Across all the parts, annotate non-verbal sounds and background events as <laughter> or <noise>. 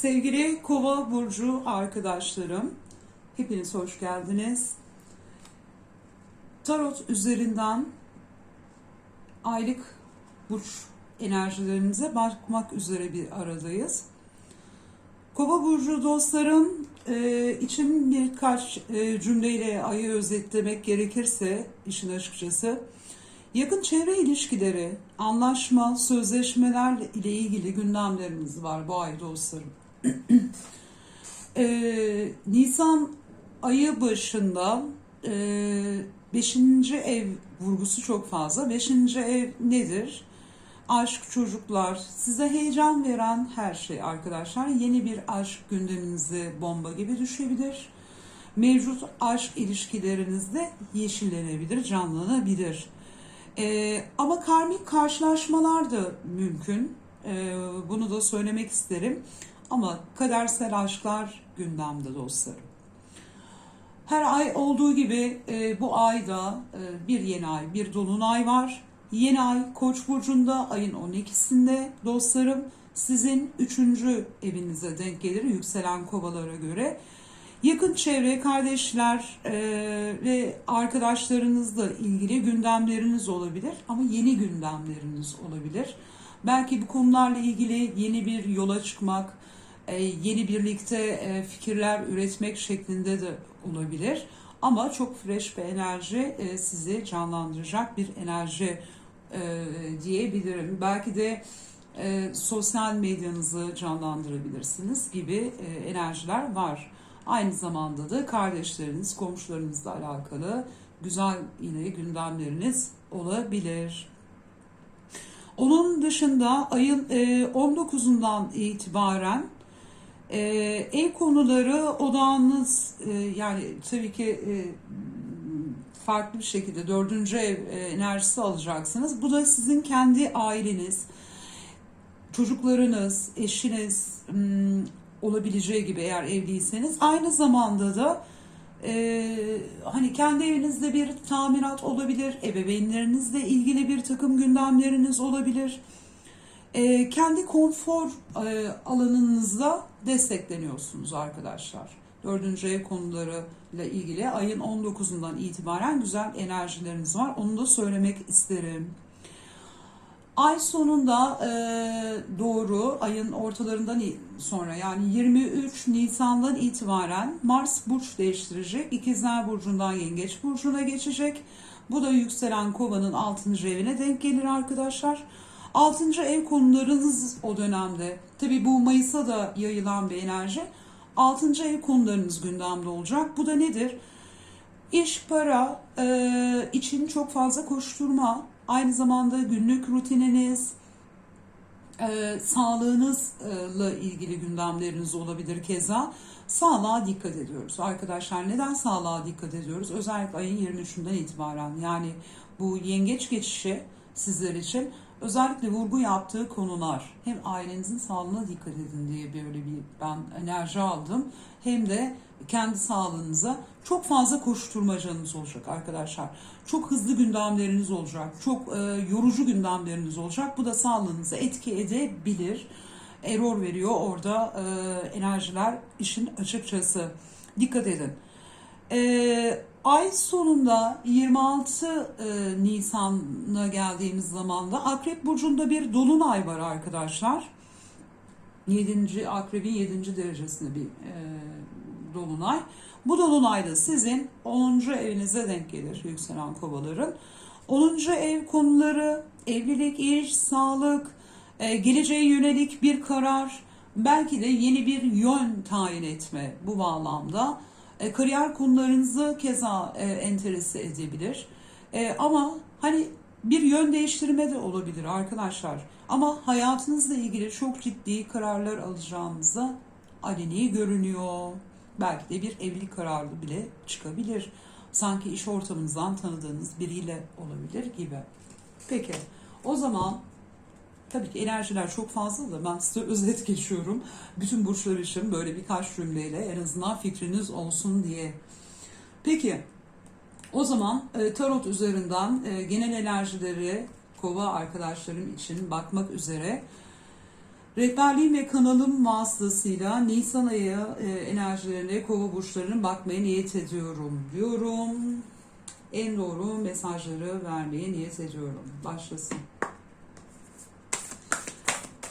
Sevgili Kova burcu arkadaşlarım, hepiniz hoş geldiniz. Tarot üzerinden aylık burç enerjilerinize bakmak üzere bir aradayız. Kova burcu dostlarım e, için birkaç e, cümleyle ayı özetlemek gerekirse işin açıkçası yakın çevre ilişkileri, anlaşma, sözleşmeler ile ilgili gündemlerimiz var bu ay dostlarım. E, Nisan ayı başında 5. ev vurgusu çok fazla. 5. ev nedir? Aşk, çocuklar, size heyecan veren her şey arkadaşlar. Yeni bir aşk gündeminize bomba gibi düşebilir. Mevcut aşk ilişkilerinizde yeşillenebilir, canlanabilir. Ee, ama karmik karşılaşmalar da mümkün. Ee, bunu da söylemek isterim. Ama kadersel aşklar gündemde dostlarım. Her ay olduğu gibi e, bu ayda e, bir yeni ay, bir dolunay var. Yeni ay Koç burcunda ayın 12'sinde dostlarım sizin 3. evinize denk gelir yükselen kovalara göre. Yakın çevre, kardeşler e, ve arkadaşlarınızla ilgili gündemleriniz olabilir ama yeni gündemleriniz olabilir. Belki bu konularla ilgili yeni bir yola çıkmak, yeni birlikte e, fikirler üretmek şeklinde de olabilir. Ama çok fresh bir enerji e, sizi canlandıracak bir enerji e, diyebilirim. Belki de e, sosyal medyanızı canlandırabilirsiniz gibi e, enerjiler var. Aynı zamanda da kardeşleriniz, komşularınızla alakalı güzel yine gündemleriniz olabilir. Onun dışında ayın e, 19'undan itibaren e, ev konuları odağınız e, yani tabii ki e, farklı bir şekilde dördüncü ev e, enerjisi alacaksınız. Bu da sizin kendi aileniz, çocuklarınız, eşiniz m, olabileceği gibi eğer evliyseniz. Aynı zamanda da e, hani kendi evinizde bir tamirat olabilir, ebeveynlerinizle ilgili bir takım gündemleriniz olabilir. E, kendi konfor e, alanınızda destekleniyorsunuz arkadaşlar. Dördüncü ev konularıyla ilgili ayın 19'undan itibaren güzel enerjileriniz var. Onu da söylemek isterim. Ay sonunda e, doğru ayın ortalarından sonra yani 23 Nisan'dan itibaren Mars burç değiştirecek. İkizler Burcu'ndan Yengeç Burcu'na geçecek. Bu da yükselen kovanın 6. evine denk gelir arkadaşlar. 6. ev konularınız o dönemde. Tabi bu Mayıs'a da yayılan bir enerji. 6. ev konularınız gündemde olacak. Bu da nedir? İş, para e, için çok fazla koşturma. Aynı zamanda günlük rutininiz, e, sağlığınızla ilgili gündemleriniz olabilir keza. Sağlığa dikkat ediyoruz arkadaşlar. Neden sağlığa dikkat ediyoruz? Özellikle ayın 23'ünden itibaren. Yani bu yengeç geçişi sizler için özellikle vurgu yaptığı konular hem ailenizin sağlığına dikkat edin diye böyle bir ben enerji aldım hem de kendi sağlığınıza çok fazla koşturmacanız olacak arkadaşlar. Çok hızlı gündemleriniz olacak. Çok e, yorucu gündemleriniz olacak. Bu da sağlığınıza etki edebilir. Error veriyor orada e, enerjiler işin açıkçası. Dikkat edin. E, ay sonunda 26 e, Nisan'a geldiğimiz zaman da Akrep Burcu'nda bir dolunay var arkadaşlar. 7. Akrebin 7. derecesinde bir e, dolunay. Bu dolunay da sizin 10. evinize denk gelir yükselen kovaların. 10. ev konuları, evlilik, iş, sağlık, e, geleceğe yönelik bir karar, belki de yeni bir yön tayin etme bu bağlamda. E, kariyer konularınızı keza e, enterese edebilir. E, ama hani bir yön değiştirme de olabilir arkadaşlar. Ama hayatınızla ilgili çok ciddi kararlar alacağınıza aleni görünüyor. Belki de bir evlilik kararı bile çıkabilir. Sanki iş ortamınızdan tanıdığınız biriyle olabilir gibi. Peki o zaman tabii ki enerjiler çok fazla da ben size <laughs> özet geçiyorum. Bütün burçlar için böyle birkaç cümleyle en azından fikriniz olsun diye. Peki o zaman e, tarot üzerinden e, genel enerjileri kova arkadaşlarım için bakmak üzere Rehberliğim ve kanalım vasıtasıyla Nisan ayı e, enerjilerine kova burçlarının bakmaya niyet ediyorum diyorum. En doğru mesajları vermeye niyet ediyorum. Başlasın.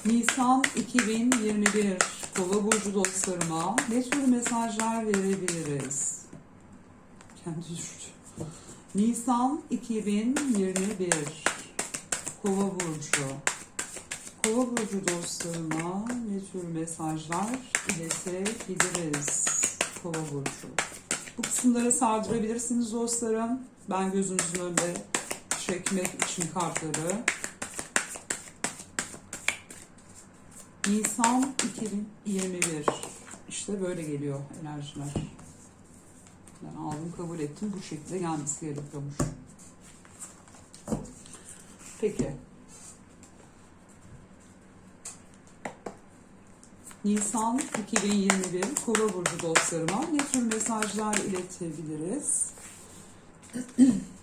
Nisan 2021 Kova burcu dostlarıma ne tür mesajlar verebiliriz? Kendi düştü. Nisan 2021 Kova burcu. Kova burcu dostlarıma ne tür mesajlar iletebiliriz? Kova burcu. Bu kısımlara sardırabilirsiniz dostlarım. Ben gözünüzün önünde çekmek için kartları. Nisan 2021. İşte böyle geliyor enerjiler. Ben aldım kabul ettim. Bu şekilde gelmesi gerekiyormuş. Peki. Nisan 2021 Kova burcu dostlarıma ne tür mesajlar iletebiliriz? <clears throat>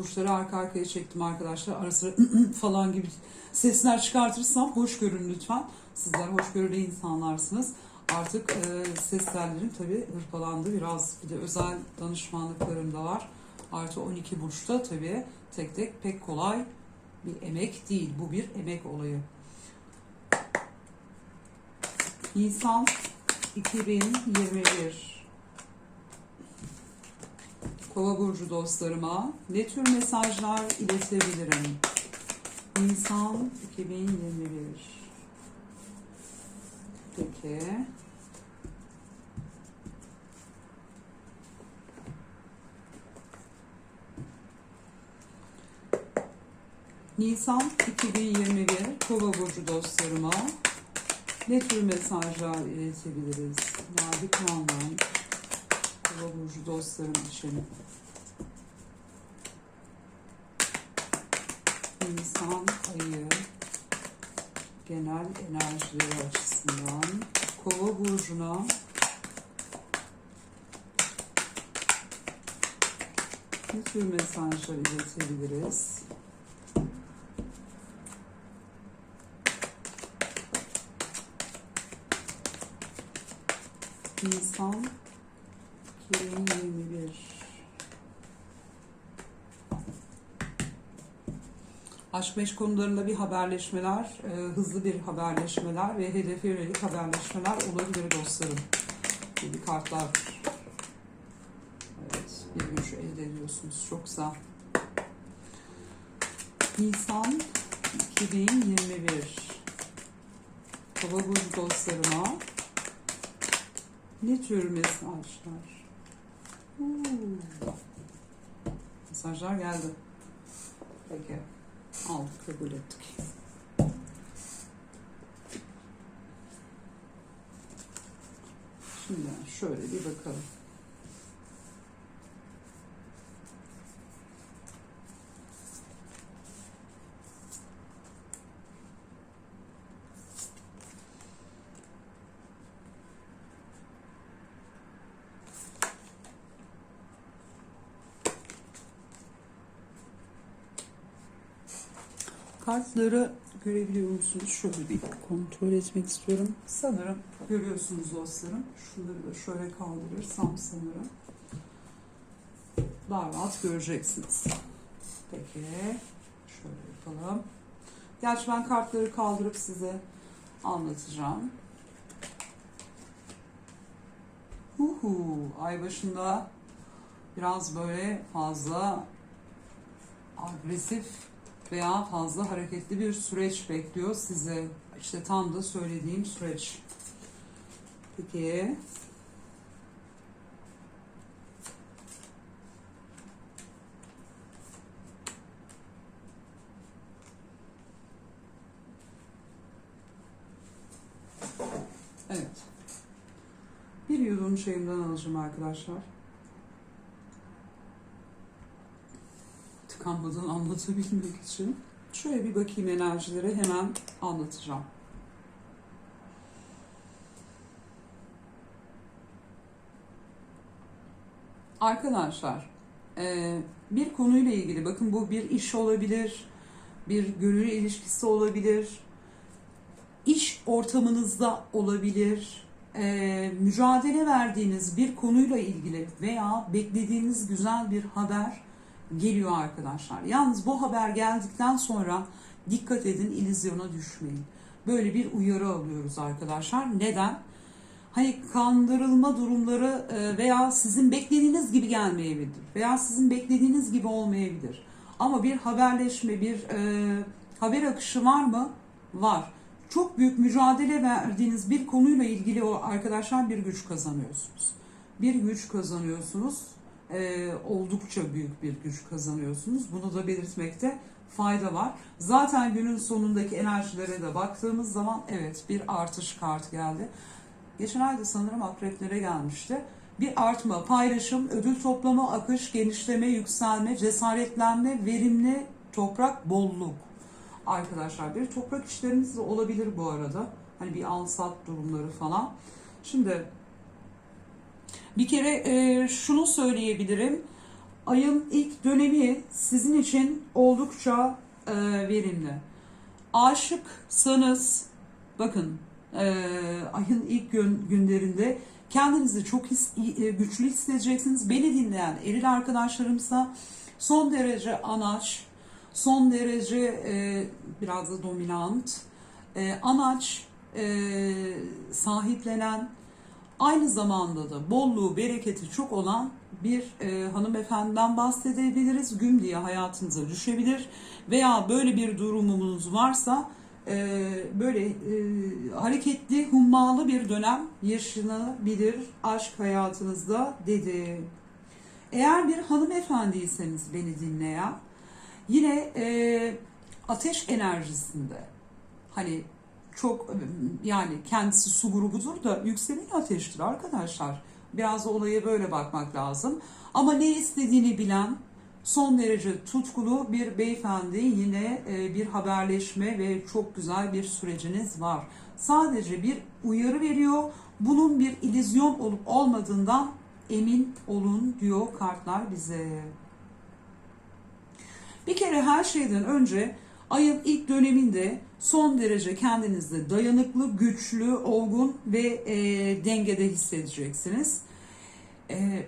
Burçları arka arkaya çektim arkadaşlar. Ara sıra <clears throat> falan gibi sesler çıkartırsam hoş görün lütfen. Sizler hoşgörülü insanlarsınız. Artık e, ses tellerim tabii hırpalandı biraz. Bir de özel danışmanlıklarım da var. Artı 12 burçta tabii tek tek pek kolay bir emek değil. Bu bir emek olayı. Nisan 2021 Kova burcu dostlarıma ne tür mesajlar iletebilirim? Nisan 2021 Peki. Nisan 2021 Kova burcu dostlarıma ne tür mesajlar iletebiliriz? Mavi Kran'dan Kova burcu dostlarım için. Nisan ayı genel enerjileri açısından Kova burcuna ne tür mesajlar iletebiliriz? Nisan 2021 Aşk meşk konularında bir haberleşmeler, e, hızlı bir haberleşmeler ve hedefe yönelik haberleşmeler olabilir dostlarım. Gibi kartlar. Evet, bir güç elde ediyorsunuz. Çok güzel. Nisan 2021 Kova burcu dostlarıma ne tür mesajlar? Hmm. Mesajlar geldi. Peki. Aldık, kabul ettik. Şimdi şöyle bir bakalım. Kartları görebiliyor musunuz? Şöyle bir kontrol etmek istiyorum. Sanırım görüyorsunuz dostlarım. Şunları da şöyle kaldırırsam sanırım. Daha rahat göreceksiniz. Peki. Şöyle yapalım. Gerçi ben kartları kaldırıp size anlatacağım. Uhu, ay başında biraz böyle fazla agresif veya fazla hareketli bir süreç bekliyor size. İşte tam da söylediğim süreç. Peki. Evet. Bir yudum şeyimden alacağım arkadaşlar. Tıkanmadan anlatabilmek için. Şöyle bir bakayım enerjileri hemen anlatacağım. Arkadaşlar, e, bir konuyla ilgili bakın bu bir iş olabilir, bir gönül ilişkisi olabilir, ortamınızda olabilir. Ee, mücadele verdiğiniz bir konuyla ilgili veya beklediğiniz güzel bir haber geliyor arkadaşlar. Yalnız bu haber geldikten sonra dikkat edin ilizyona düşmeyin. Böyle bir uyarı alıyoruz arkadaşlar. Neden? Hani kandırılma durumları e, veya sizin beklediğiniz gibi gelmeyebilir veya sizin beklediğiniz gibi olmayabilir. Ama bir haberleşme, bir e, haber akışı var mı? Var. Çok büyük mücadele verdiğiniz bir konuyla ilgili o arkadaşlar bir güç kazanıyorsunuz. Bir güç kazanıyorsunuz. E, oldukça büyük bir güç kazanıyorsunuz. Bunu da belirtmekte fayda var. Zaten günün sonundaki enerjilere de baktığımız zaman evet bir artış kartı geldi. Geçen ayda sanırım akreplere gelmişti. Bir artma, paylaşım, ödül toplama, akış, genişleme, yükselme, cesaretlenme, verimli toprak, bolluk. Arkadaşlar bir toprak işleriniz de olabilir bu arada. Hani bir al-sat durumları falan. Şimdi bir kere e, şunu söyleyebilirim. Ayın ilk dönemi sizin için oldukça e, verimli. Aşıksanız bakın e, ayın ilk gün, günlerinde kendinizi çok his, e, güçlü hissedeceksiniz. Beni dinleyen eril arkadaşlarımsa son derece anaç, son derece e, biraz da dominant, e, anaç, e, sahiplenen, aynı zamanda da bolluğu, bereketi çok olan bir e, hanımefendiden bahsedebiliriz. Güm diye hayatınıza düşebilir veya böyle bir durumunuz varsa e, böyle e, hareketli, hummalı bir dönem yaşanabilir aşk hayatınızda dedi. Eğer bir hanımefendiyseniz beni dinleyen yine e, ateş enerjisinde hani çok yani kendisi su grubudur da yükseleni ateştir arkadaşlar. Biraz da olaya böyle bakmak lazım. Ama ne istediğini bilen son derece tutkulu bir beyefendi yine e, bir haberleşme ve çok güzel bir süreciniz var. Sadece bir uyarı veriyor. Bunun bir ilizyon olup olmadığından emin olun diyor kartlar bize. Bir kere her şeyden önce ayın ilk döneminde son derece kendinizde dayanıklı, güçlü, olgun ve e, dengede hissedeceksiniz. E,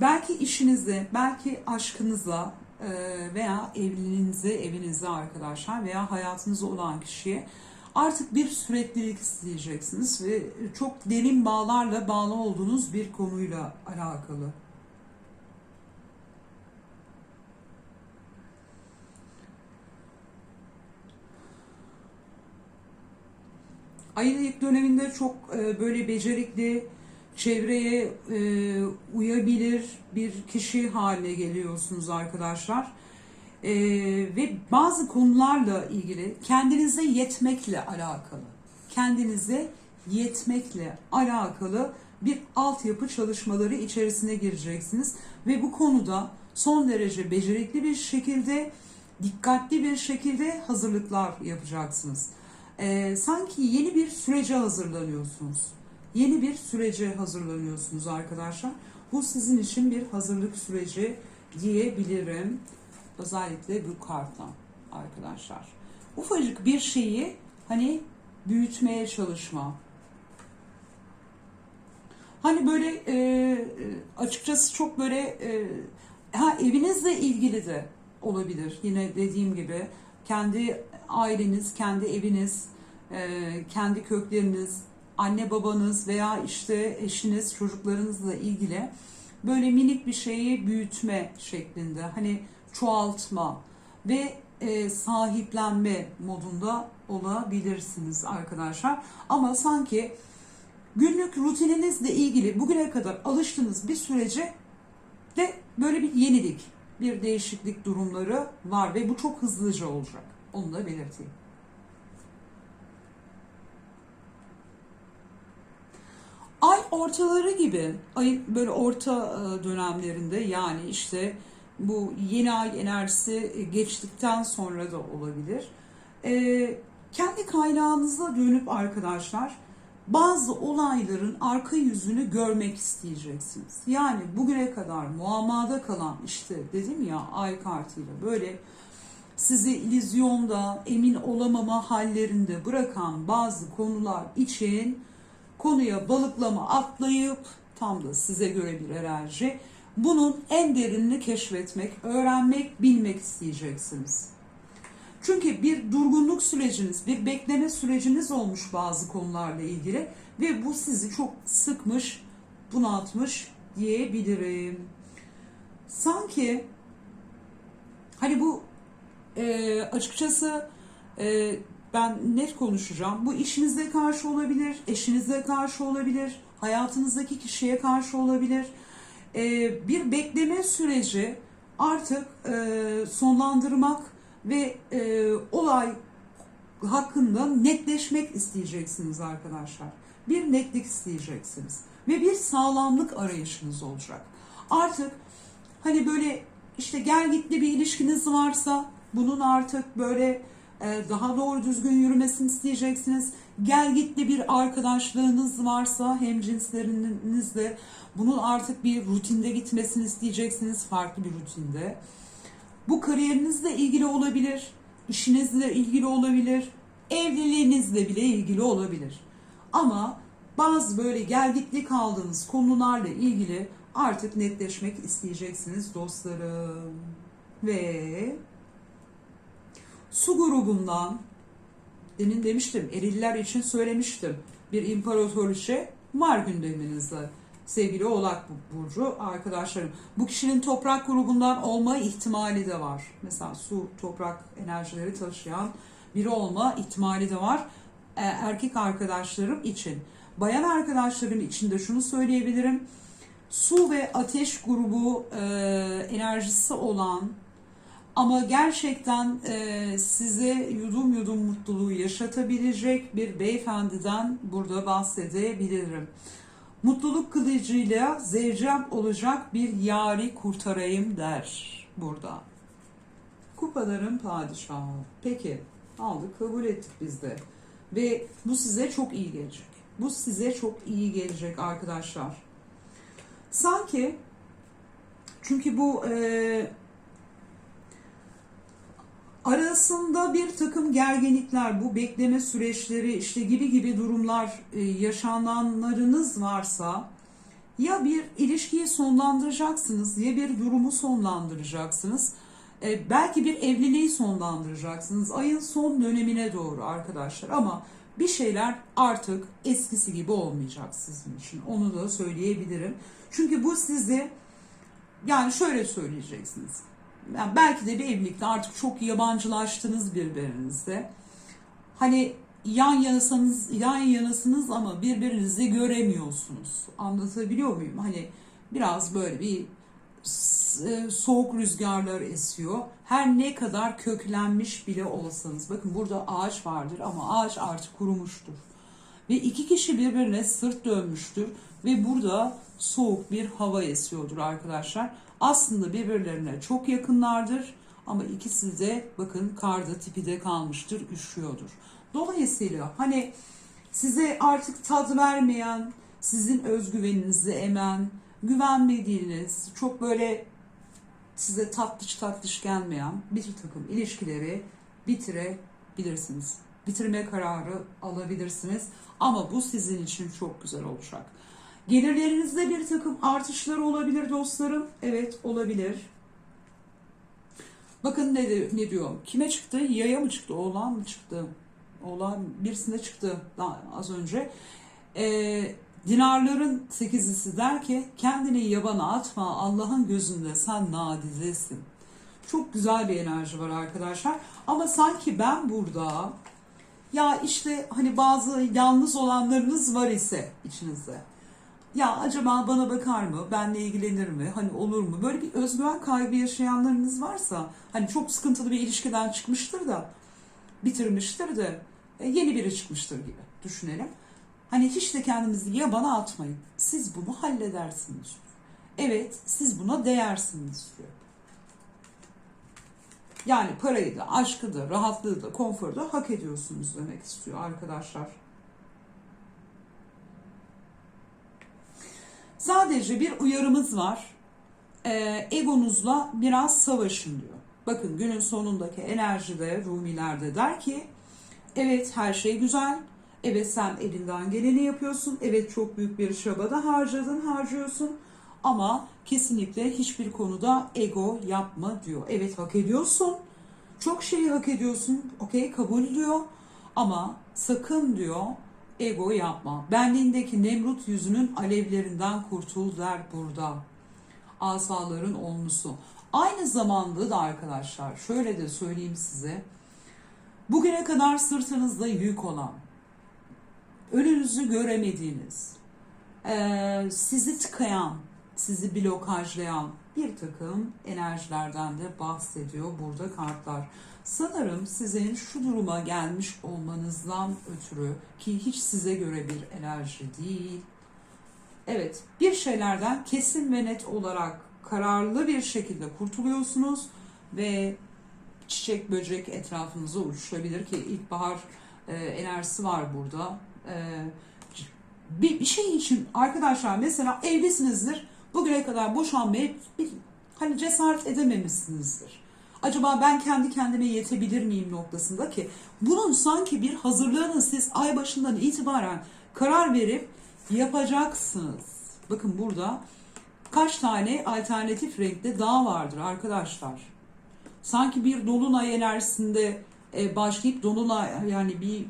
belki işinizde, belki aşkınızla e, veya evliliğinize, evinize arkadaşlar veya hayatınızda olan kişiye artık bir süreklilik isteyeceksiniz ve çok derin bağlarla bağlı olduğunuz bir konuyla alakalı. Ayın ilk döneminde çok e, böyle becerikli, çevreye e, uyabilir bir kişi haline geliyorsunuz arkadaşlar. E, ve bazı konularla ilgili kendinize yetmekle alakalı, kendinize yetmekle alakalı bir altyapı çalışmaları içerisine gireceksiniz. Ve bu konuda son derece becerikli bir şekilde, dikkatli bir şekilde hazırlıklar yapacaksınız e, sanki yeni bir sürece hazırlanıyorsunuz. Yeni bir sürece hazırlanıyorsunuz arkadaşlar. Bu sizin için bir hazırlık süreci diyebilirim. Özellikle bu kartla arkadaşlar. Ufacık bir şeyi hani büyütmeye çalışma. Hani böyle e, açıkçası çok böyle e, ha evinizle ilgili de olabilir. Yine dediğim gibi kendi aileniz, kendi eviniz, e, kendi kökleriniz, anne babanız veya işte eşiniz, çocuklarınızla ilgili böyle minik bir şeyi büyütme şeklinde hani çoğaltma ve e, sahiplenme modunda olabilirsiniz arkadaşlar. Ama sanki günlük rutininizle ilgili bugüne kadar alıştığınız bir sürece de böyle bir yenilik, bir değişiklik durumları var ve bu çok hızlıca olacak. Onu da belirteyim. Ay ortaları gibi, ayın böyle orta e, dönemlerinde yani işte bu yeni ay enerjisi geçtikten sonra da olabilir. Ee, kendi kaynağınıza dönüp arkadaşlar bazı olayların arka yüzünü görmek isteyeceksiniz. Yani bugüne kadar muamada kalan işte dedim ya ay kartıyla böyle sizi illüzyonda, emin olamama hallerinde bırakan bazı konular için konuya balıklama atlayıp tam da size göre bir enerji. Bunun en derinini keşfetmek, öğrenmek, bilmek isteyeceksiniz. Çünkü bir durgunluk süreciniz, bir bekleme süreciniz olmuş bazı konularla ilgili ve bu sizi çok sıkmış, bunaltmış diyebilirim. Sanki hani bu e, açıkçası e, ben net konuşacağım. Bu işinize karşı olabilir, eşinize karşı olabilir, hayatınızdaki kişiye karşı olabilir. E, bir bekleme süreci artık e, sonlandırmak ve e, olay hakkında netleşmek isteyeceksiniz arkadaşlar. Bir netlik isteyeceksiniz ve bir sağlamlık arayışınız olacak. Artık hani böyle işte gel gitli bir ilişkiniz varsa bunun artık böyle e, daha doğru düzgün yürümesini isteyeceksiniz. Gel gitli bir arkadaşlığınız varsa hem cinslerinizle bunun artık bir rutinde gitmesini isteyeceksiniz farklı bir rutinde. Bu kariyerinizle ilgili olabilir, işinizle ilgili olabilir, evliliğinizle bile ilgili olabilir. Ama bazı böyle gelgitli kaldığınız konularla ilgili artık netleşmek isteyeceksiniz dostlarım. Ve su grubundan demin demiştim eriller için söylemiştim. Bir imparatoriçe var gündeminizde sevgili Oğlak Burcu arkadaşlarım. Bu kişinin toprak grubundan olma ihtimali de var. Mesela su, toprak enerjileri taşıyan biri olma ihtimali de var. E, erkek arkadaşlarım için. Bayan arkadaşlarım için de şunu söyleyebilirim. Su ve ateş grubu e, enerjisi olan ama gerçekten e, size yudum yudum mutluluğu yaşatabilecek bir beyefendiden burada bahsedebilirim. Mutluluk kılıcıyla zevcem olacak bir yari kurtarayım der burada. Kupaların padişahı. Peki aldık kabul ettik biz de. Ve bu size çok iyi gelecek. Bu size çok iyi gelecek arkadaşlar. Sanki çünkü bu e, arasında bir takım gerginlikler, bu bekleme süreçleri işte gibi gibi durumlar e, yaşananlarınız varsa ya bir ilişkiyi sonlandıracaksınız ya bir durumu sonlandıracaksınız. E, belki bir evliliği sonlandıracaksınız ayın son dönemine doğru arkadaşlar ama bir şeyler artık eskisi gibi olmayacak sizin için. Onu da söyleyebilirim. Çünkü bu sizi yani şöyle söyleyeceksiniz yani belki de bir evlilikte artık çok yabancılaştınız birbirinize. Hani yan yanasınız, yan yanasınız ama birbirinizi göremiyorsunuz. Anlatabiliyor muyum? Hani biraz böyle bir e, soğuk rüzgarlar esiyor. Her ne kadar köklenmiş bile olsanız. Bakın burada ağaç vardır ama ağaç artık kurumuştur. Ve iki kişi birbirine sırt dönmüştür ve burada soğuk bir hava esiyordur arkadaşlar. Aslında birbirlerine çok yakınlardır ama ikisi de bakın karda tipi de kalmıştır, üşüyordur. Dolayısıyla hani size artık tat vermeyen, sizin özgüveninizi emen, güvenmediğiniz, çok böyle size tatlış tatlış gelmeyen bir takım ilişkileri bitirebilirsiniz. Bitirme kararı alabilirsiniz ama bu sizin için çok güzel olacak. Gelirlerinizde bir takım artışlar olabilir dostlarım. Evet olabilir. Bakın ne, ne diyor? Kime çıktı? Yaya mı çıktı? Oğlan mı çıktı? Oğlan birisine çıktı daha az önce. Ee, dinarların sekizlisi der ki kendini yabana atma Allah'ın gözünde sen nadizesin. Çok güzel bir enerji var arkadaşlar. Ama sanki ben burada ya işte hani bazı yalnız olanlarınız var ise içinizde ya acaba bana bakar mı, benle ilgilenir mi, hani olur mu? Böyle bir özgüven kaybı yaşayanlarınız varsa, hani çok sıkıntılı bir ilişkiden çıkmıştır da, bitirmiştir de, e, yeni biri çıkmıştır gibi düşünelim. Hani hiç de kendinizi yabana atmayın. Siz bunu halledersiniz. Evet, siz buna değersiniz diyor. Yani parayı da, aşkı da, rahatlığı da, konforu da hak ediyorsunuz demek istiyor arkadaşlar. Sadece bir uyarımız var. Ee, egonuzla biraz savaşın diyor. Bakın günün sonundaki enerjide Rumiler'de der ki evet her şey güzel. Evet sen elinden geleni yapıyorsun. Evet çok büyük bir çaba da harcadın, harcıyorsun. Ama kesinlikle hiçbir konuda ego yapma diyor. Evet hak ediyorsun. Çok şeyi hak ediyorsun. Okey kabul diyor. Ama sakın diyor ego yapma. Benliğindeki Nemrut yüzünün alevlerinden kurtul der burada. Asaların olmusu. Aynı zamanda da arkadaşlar şöyle de söyleyeyim size. Bugüne kadar sırtınızda yük olan, önünüzü göremediğiniz, sizi tıkayan, sizi blokajlayan bir takım enerjilerden de bahsediyor burada kartlar. Sanırım sizin şu duruma gelmiş olmanızdan ötürü ki hiç size göre bir enerji değil. Evet, bir şeylerden kesin ve net olarak kararlı bir şekilde kurtuluyorsunuz ve çiçek böcek etrafınıza uçuşabilir ki ilkbahar e, enerjisi var burada. E, bir, bir şey için arkadaşlar mesela evlisinizdir. Bugüne kadar boşanmaya bir, hani cesaret edememişsinizdir. Acaba ben kendi kendime yetebilir miyim noktasında ki bunun sanki bir hazırlığını siz ay başından itibaren karar verip yapacaksınız. Bakın burada kaç tane alternatif renkte dağ vardır arkadaşlar. Sanki bir dolunay enerjisinde e, başlayıp dolunay yani bir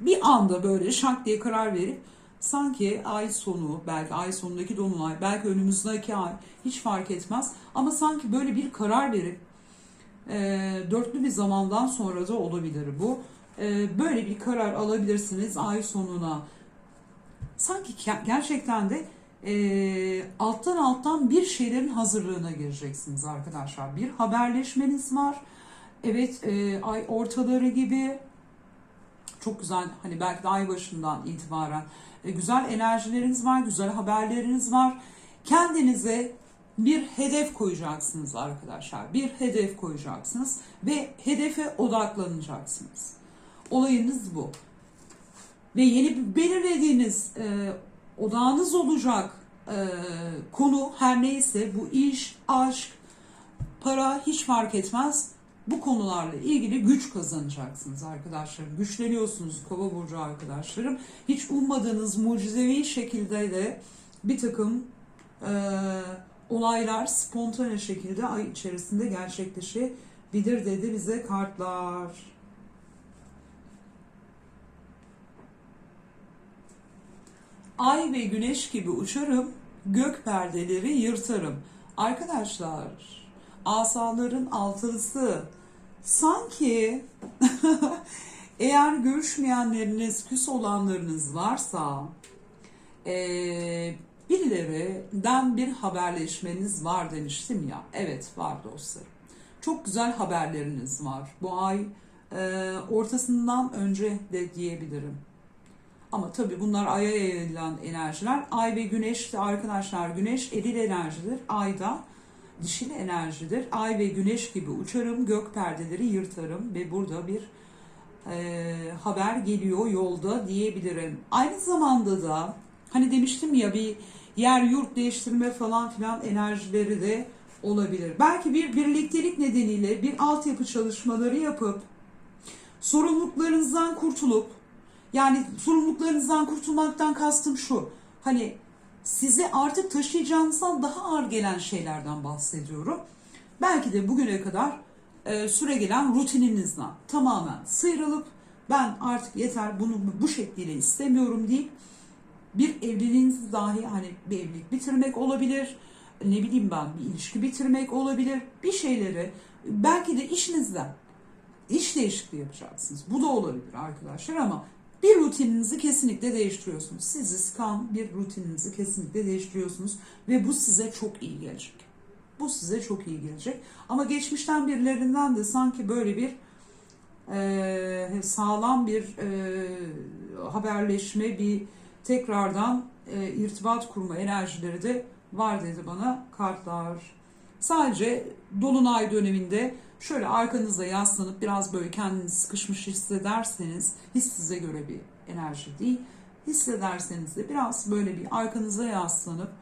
bir anda böyle şak diye karar verip sanki ay sonu belki ay sonundaki dolunay belki önümüzdeki ay hiç fark etmez ama sanki böyle bir karar verip e, dörtlü bir zamandan sonra da olabilir bu. E, böyle bir karar alabilirsiniz ay sonuna. Sanki gerçekten de e, alttan alttan bir şeylerin hazırlığına gireceksiniz arkadaşlar. Bir haberleşmeniz var. Evet e, ay ortaları gibi çok güzel hani belki de ay başından itibaren e, güzel enerjileriniz var, güzel haberleriniz var. Kendinize bir hedef koyacaksınız arkadaşlar. Bir hedef koyacaksınız ve hedefe odaklanacaksınız. Olayınız bu. Ve yeni belirlediğiniz e, odağınız olacak e, konu her neyse bu iş, aşk, para hiç fark etmez. Bu konularla ilgili güç kazanacaksınız arkadaşlarım. Güçleniyorsunuz kova burcu arkadaşlarım. Hiç ummadığınız mucizevi şekilde de bir takım e, olaylar spontane şekilde ay içerisinde gerçekleşebilir dedi bize kartlar. Ay ve güneş gibi uçarım, gök perdeleri yırtarım. Arkadaşlar, asaların altılısı sanki <laughs> eğer görüşmeyenleriniz, küs olanlarınız varsa eee birilerinden bir haberleşmeniz var demiştim ya. Evet var dostlarım. Çok güzel haberleriniz var. Bu ay eee, ortasından önce de diyebilirim. Ama tabii bunlar aya yayılan enerjiler. Ay ve güneş de arkadaşlar güneş eril enerjidir. Ayda dişil enerjidir. Ay ve güneş gibi uçarım, gök perdeleri yırtarım ve burada bir e, haber geliyor yolda diyebilirim. Aynı zamanda da hani demiştim ya bir yer yurt değiştirme falan filan enerjileri de olabilir. Belki bir birliktelik nedeniyle bir altyapı çalışmaları yapıp sorumluluklarınızdan kurtulup yani sorumluluklarınızdan kurtulmaktan kastım şu. Hani size artık taşıyacağınızdan daha ağır gelen şeylerden bahsediyorum. Belki de bugüne kadar e, süre gelen rutininizden tamamen sıyrılıp ben artık yeter bunu bu şekliyle istemiyorum deyip bir evliliğinizi dahi hani bir evlilik bitirmek olabilir. Ne bileyim ben bir ilişki bitirmek olabilir. Bir şeyleri belki de işinizden iş değişikliği yapacaksınız. Bu da olabilir arkadaşlar ama bir rutininizi kesinlikle değiştiriyorsunuz. Sizi sıkan bir rutininizi kesinlikle değiştiriyorsunuz ve bu size çok iyi gelecek. Bu size çok iyi gelecek. Ama geçmişten birilerinden de sanki böyle bir e, sağlam bir e, haberleşme, bir tekrardan e, irtibat kurma enerjileri de var dedi bana kartlar. Sadece dolunay döneminde şöyle arkanızda yaslanıp biraz böyle kendinizi sıkışmış hissederseniz, hiç size göre bir enerji değil, hissederseniz de biraz böyle bir arkanıza yaslanıp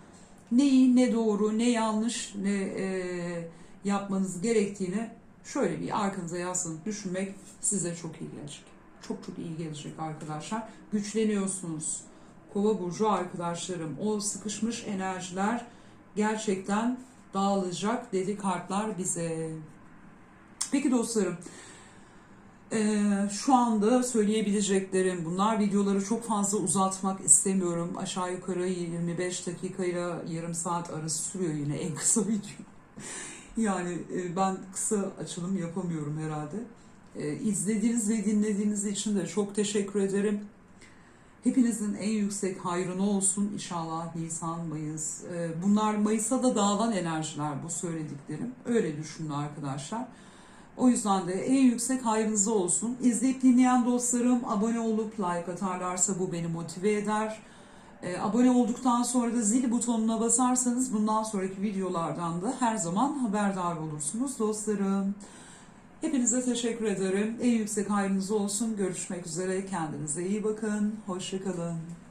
neyi ne doğru ne yanlış ne e, yapmanız gerektiğini şöyle bir arkanıza yaslanıp düşünmek size çok iyi gelecek. Çok çok iyi gelecek arkadaşlar. Güçleniyorsunuz. Kova burcu arkadaşlarım o sıkışmış enerjiler gerçekten dağılacak dedi kartlar bize. Peki dostlarım ee, şu anda söyleyebileceklerim bunlar. Videoları çok fazla uzatmak istemiyorum. Aşağı yukarı 25 dakikayla yarım saat arası sürüyor yine en kısa <laughs> video. yani e, ben kısa açılım yapamıyorum herhalde. Ee, izlediğiniz ve dinlediğiniz için de çok teşekkür ederim. Hepinizin en yüksek hayrına olsun inşallah Nisan, Mayıs. Ee, bunlar Mayıs'a da dağılan enerjiler bu söylediklerim. Öyle düşünün arkadaşlar. O yüzden de en yüksek hayrınıza olsun. İzleyip dinleyen dostlarım abone olup like atarlarsa bu beni motive eder. Ee, abone olduktan sonra da zil butonuna basarsanız bundan sonraki videolardan da her zaman haberdar olursunuz dostlarım. Hepinize teşekkür ederim. En yüksek hayrınız olsun. Görüşmek üzere. Kendinize iyi bakın. Hoşçakalın.